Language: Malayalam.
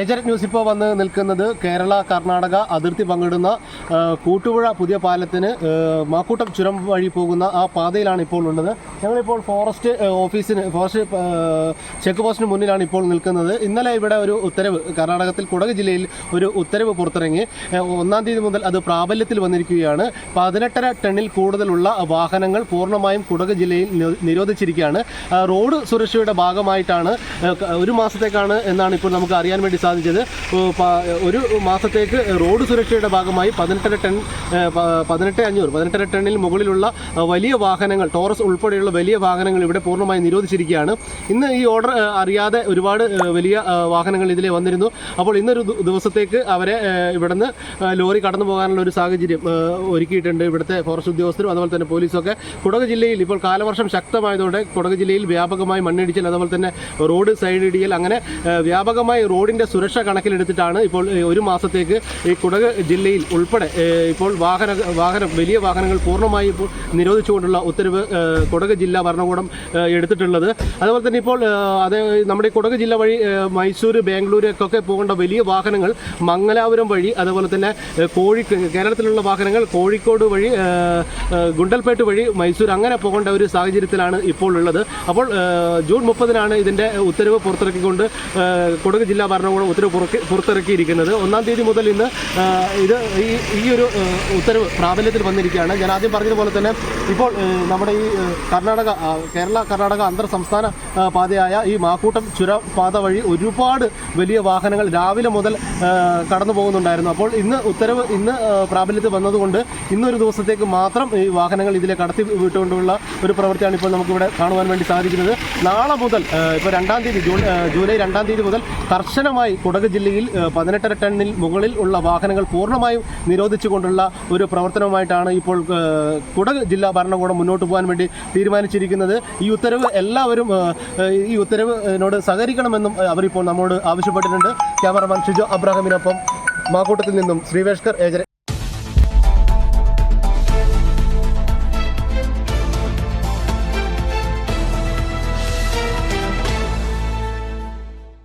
ഏജന്റ് ന്യൂസ് ഇപ്പോൾ വന്ന് നിൽക്കുന്നത് കേരള കർണാടക അതിർത്തി പങ്കിടുന്ന കൂട്ടുപുഴ പുതിയ പാലത്തിന് മാക്കൂട്ടം ചുരം വഴി പോകുന്ന ആ പാതയിലാണ് ഇപ്പോൾ ഉള്ളത്. ഞങ്ങളിപ്പോൾ ഫോറസ്റ്റ് ഓഫീസിന് ഫോറസ്റ്റ് ചെക്ക് പോസ്റ്റിന് മുന്നിലാണ് ഇപ്പോൾ നിൽക്കുന്നത്. ഇന്നലെ ഇവിടെ ഒരു ഉത്തരവ് കർണാടകത്തിൽ കുടക് ജില്ലയിൽ ഒരു ഉത്തരവ് പുറത്തിറങ്ങി. ഒന്നാം തീയതി മുതൽ അത് പ്രാബല്യത്തിൽ വന്നിരിക്കുകയാണ്. പതിനെട്ടര ടണ്ണിൽ കൂടുതലുള്ള വാഹനങ്ങൾ പൂർണമായും കുടക് ജില്ലയിൽ നിരോധിച്ചിരിക്കുകയാണ്. റോഡ് സുരക്ഷയുടെ ഭാഗമായിട്ടാണ് ഒരു മാസത്തേക്കാണ് എന്നാണ് ഇപ്പോൾ നമുക്ക് അറിയാൻ വേണ്ടി സാധിച്ചത്. ഒരു മാസത്തേക്ക് റോഡ് സുരക്ഷയുടെ ഭാഗമായി പതിനെട്ടര ടൺ പതിനെട്ട് അഞ്ഞൂറ് പതിനെട്ടര ടണ്ണിൽ മുകളിലുള്ള വലിയ വാഹനങ്ങൾ ടോറസ് ഉൾപ്പെടെയുള്ള വലിയ വാഹനങ്ങൾ ഇവിടെ പൂർണമായി നിരോധിച്ചിരിക്കുകയാണ്. ഇന്ന് ഈ ഓർഡർ അറിയാതെ ഒരുപാട് വലിയ വാഹനങ്ങൾ ഇതിലെ വന്നിരുന്നു. അപ്പോൾ ഇന്നൊരു ദിവസത്തേക്ക് അവരെ ഇവിടുന്ന് ലോറി കടന്നു പോകാനുള്ള ഒരു സാഹചര്യം ഒരുക്കിയിട്ടുണ്ട് ഇവിടുത്തെ ഫോറസ്റ്റ് ഉദ്യോഗസ്ഥരും അതുപോലെ തന്നെ പോലീസൊക്കെ. കുടക് ജില്ലയിൽ ഇപ്പോൾ കാലവർഷം ശക്തമായതോടെ കുടക് ജില്ലയിൽ വ്യാപകമായി മണ്ണിടിച്ചിൽ അതുപോലെ തന്നെ റോഡ് സൈഡ് ഇടിയൽ അങ്ങനെ വ്യാപകമായി റോഡിന്റെ സുരക്ഷ കണക്കിലെടുത്തിട്ടാണ് ഇപ്പോൾ ഒരു മാസത്തേക്ക് ഈ കുടക് ജില്ലയിൽ ഉൾപ്പെടെ ഇപ്പോൾ വാഹന വാഹനം വലിയ വാഹനങ്ങൾ പൂർണമായി ഇപ്പോൾ നിരോധിച്ചുകൊണ്ടുള്ള ഉത്തരവ് കുടക് ജില്ലാ ഭരണകൂടം എടുത്തിട്ടുള്ളത്. അതുപോലെ തന്നെ ഇപ്പോൾ അത് നമ്മുടെ കുടക് ജില്ല വഴി മൈസൂർ ബാംഗ്ലൂരൊക്കെ പോകേണ്ട വലിയ വാഹനങ്ങൾ മംഗലാപുരം വഴി അതുപോലെ തന്നെ കോഴി കേരളത്തിലുള്ള വാഹനങ്ങൾ കോഴിക്കോട് വഴി ഗുണ്ടൽപേട്ട് വഴി മൈസൂർ അങ്ങനെ പോകേണ്ട ഒരു സാഹചര്യത്തിലാണ് ഇപ്പോൾ ഉള്ളത്. അപ്പോൾ ജൂൺ മുപ്പതിനാണ് ഇതിന്റെ ഉത്തരവ് പുറത്തിറക്കിക്കൊണ്ട് കുടക് ജില്ലാ ഭരണകൂടം ഉത്തരവ് പുറക്കി- പുറത്തിറക്കിയിരിക്കുന്നത്. ഒന്നാം തീയതി മുതൽ ഇന്ന് ഇത് ഈ ഈ ഒരു ഉത്തരവ് പ്രാബല്യത്തിൽ വന്നിരിക്കുകയാണ്. ഞാൻ ആദ്യം പറഞ്ഞതുപോലെ തന്നെ ഇപ്പോൾ നമ്മുടെ ഈ കർണാടക കേരള കർണാടക അന്തർ സംസ്ഥാന പാതയായ ഈ മാക്കൂട്ടം ചുര പാത വഴി ഒരുപാട് വലിയ വാഹനങ്ങൾ രാവിലെ മുതൽ കടന്നു പോകുന്നുണ്ടായിരുന്നു. അപ്പോൾ ഇന്ന് ഉത്തരവ് ഇന്ന് പ്രാബല്യത്തിൽ വന്നതുകൊണ്ട് ഇന്നൊരു ദിവസത്തേക്ക് മാത്രം ഈ വാഹനങ്ങൾ ഇതിലെ കടത്തി വിട്ടുകൊണ്ടുള്ള ഒരു പ്രവൃത്തിയാണ് ഇപ്പോൾ നമുക്കിവിടെ കാണുവാൻ വേണ്ടി സാധിക്കുന്നത്. നാളെ മുതൽ ഇപ്പോൾ രണ്ടാം തീയതി ജൂൺ ജൂലൈ രണ്ടാം തീയതി മുതൽ കർശനമായി കുടക് ജില്ലയിൽ പതിനെട്ടര ടണ്ണിൽ മുകളിൽ ഉള്ള വാഹനങ്ങൾ പൂർണമായും നിരോധിച്ചുകൊണ്ടുള്ള ഒരു പ്രവർത്തനവുമായിട്ടാണ് ഇപ്പോൾ കുടക് ജില്ലാ ഭരണകൂടം മുന്നോട്ട് പോകാൻ വേണ്ടി തീരുമാനിച്ചിരിക്കുന്നത്. ഈ ഉത്തരവ് എല്ലാവരും ഈ ഉത്തരവിനോട് സഹകരിക്കണമെന്നും അവരിപ്പോൾ നമ്മോട് ആവശ്യപ്പെട്ടിട്ടുണ്ട്. ക്യാമറമാൻ ഷിജോ അബ്രാഹിമിനൊപ്പം മാക്കൂട്ടത്തിൽ നിന്നും ശ്രീവേഷ്കർ ഏജര